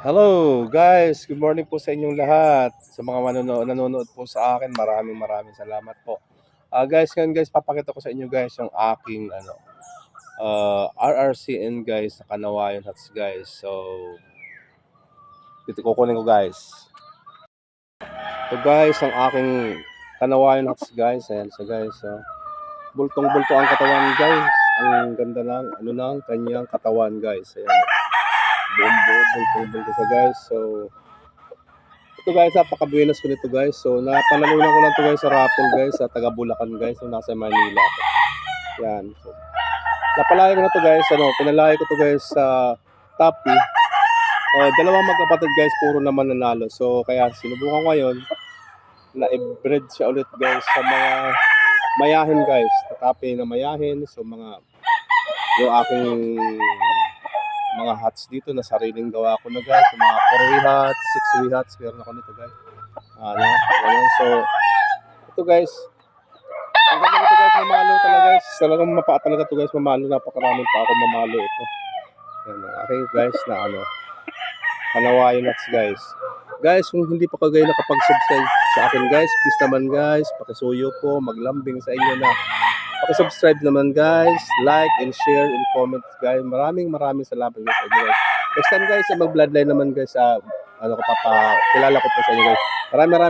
Hello guys, good morning po sa inyong lahat. Sa mga manonood, nanonood po sa akin, maraming maraming salamat po. Ah guys, ngayon guys, papakita ko sa inyo guys yung aking ano ah, RRCN guys sa Kanawayan Huts guys. So dito kukunin ko guys. So guys, ang aking Kanawayan Huts guys. Ayan so guys. So, bultong-bulto ang katawan guys. Ang ganda ng ano ng kanyang katawan guys. Ayan. Buo, bultong-bulto siya guys. So ito guys, napaka-buenas ko nito guys. So napanalunan ko lang to guys sa raffle guys sa taga Bulacan guys. So nasa Manila ako. Yan. So, napalaya ko na to guys. Ano, pinalaya ko to guys sa Tapi. Uh, dalawang magkapatid guys, puro naman nanalo. So kaya sinubukan ko ngayon na i-breed siya ulit guys sa mga mayahin guys. Tapi na mayahin. So mga yung aking mga hats dito na sariling gawa ko na guys. Mga 4 hats, 6 way hats. Meron ako nito guys. Ano, ano, so ito guys. Ang ganda nito guys, mamalo talaga guys. Talagang mapa talaga to guys, mamalo. Napakaraming pa ako mamalo ito. Yan, okay guys na ano. Kanawayan nuts guys. Guys, kung hindi pa kayo nakapag-subscribe sa akin guys, please naman guys, pakisuyo po, maglambing sa inyo na. Pakisubscribe naman guys, like and share and comment guys. Maraming maraming salamat guys sa. Next time guys, mag-bloodline naman guys sa ano ko papa, kilala ko po sa inyo guys. Maraming maraming